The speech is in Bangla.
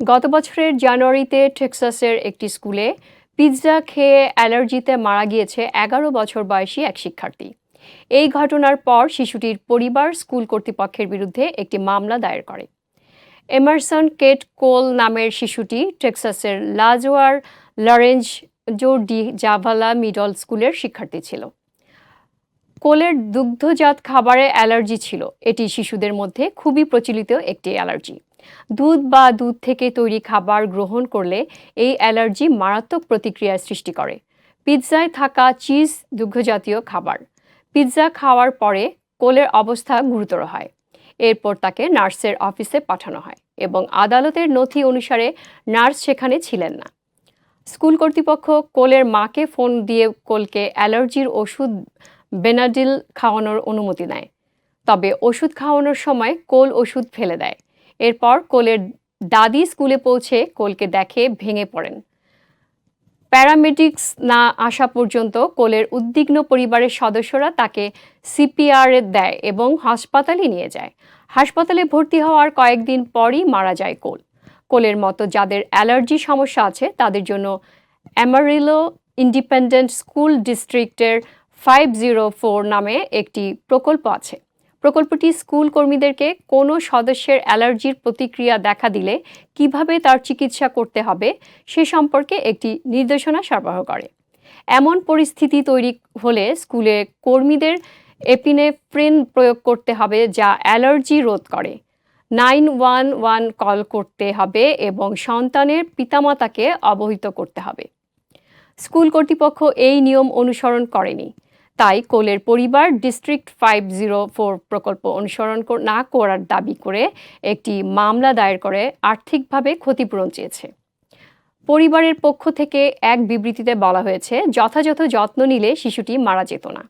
গত বছরের জানুয়ারিতে টেক্সাসের একটি স্কুলে পিৎজা খেয়ে অ্যালার্জিতে মারা গিয়েছে এগারো বছর বয়সী এক শিক্ষার্থী। এই ঘটনার পর শিশুটির পরিবার স্কুল কর্তৃপক্ষের বিরুদ্ধে একটি মামলা দায়ের করে। এমারসন কেট কোল নামের শিশুটি টেক্সাসের লাজোয়ার Lorenzo De Zavala middle স্কুলের শিক্ষার্থী ছিল। কোলের দুগ্ধজাত খাবারে অ্যালার্জি ছিল। এটি শিশুদের মধ্যে খুবই প্রচলিত একটি অ্যালার্জি। দুধ বা দুধ থেকে তৈরি খাবার গ্রহণ করলে এই অ্যালার্জি মারাত্মক প্রতিক্রিয়ার সৃষ্টি করে। পিৎজায় থাকা চিজ দুগ্ধজাতীয় খাবার। পিৎজা খাওয়ার পরে কোলের অবস্থা গুরুতর হয়। এরপর তাকে নার্সের অফিসে পাঠানো হয় এবং আদালতের নথি অনুসারে নার্স সেখানে ছিলেন না। স্কুল কর্তৃপক্ষ কোলের মাকে ফোন দিয়ে কোলকে অ্যালার্জির ওষুধ বেনাডিল খাওয়ানোর অনুমতি নেয়। তবে ওষুধ খাওয়ানোর সময় কোল ওষুধ ফেলে দেয়। এরপর কোলের দাদি স্কুলে পৌঁছে কোলকে দেখে ভেঙে পড়েন। প্যারামেডিক্স না আসা পর্যন্ত কোলের উদ্বিগ্ন পরিবারের সদস্যরা তাকে সিপিআর দেয় এবং হাসপাতালে নিয়ে যায়। হাসপাতালে ভর্তি হওয়ার কয়েকদিন পরই মারা যায় কোল। কোলের মতো যাদের অ্যালার্জি সমস্যা আছে, তাদের জন্য অ্যামারিলো ইন্ডিপেন্ডেন্ট স্কুল ডিস্ট্রিক্টের ফাইভ জিরো ফোর নামে একটি প্রকল্প আছে। প্রকল্পটি স্কুল কর্মীদেরকে কোনো সদস্যের অ্যালার্জির প্রতিক্রিয়া দেখা দিলে কীভাবে তার চিকিৎসা করতে হবে সে সম্পর্কে একটি নির্দেশনা সরবরাহ করে। এমন পরিস্থিতি তৈরি হলে স্কুলে কর্মীদের এপিনে এপিনেফ্রিন প্রয়োগ করতে হবে যা অ্যালার্জি রোধ করে। নাইন ওয়ান ওয়ান কল করতে হবে এবং সন্তানের পিতামাতাকে অবহিত করতে হবে। স্কুল কর্তৃপক্ষ এই নিয়ম অনুসরণ করেনি। তাই কোলের পরিবার ডিস্ট্রিক্ট ফাইভ জিরো ফোর প্রকল্প অনুসরণ না করার দাবি করে একটি মামলা দায়ের করে আর্থিকভাবে ক্ষতিপূরণ চেয়েছে। পরিবারের পক্ষ থেকে এক বিবৃতিতে বলা হয়েছে, যথাযথ যত্ন নিলে শিশুটি মারা যেত না।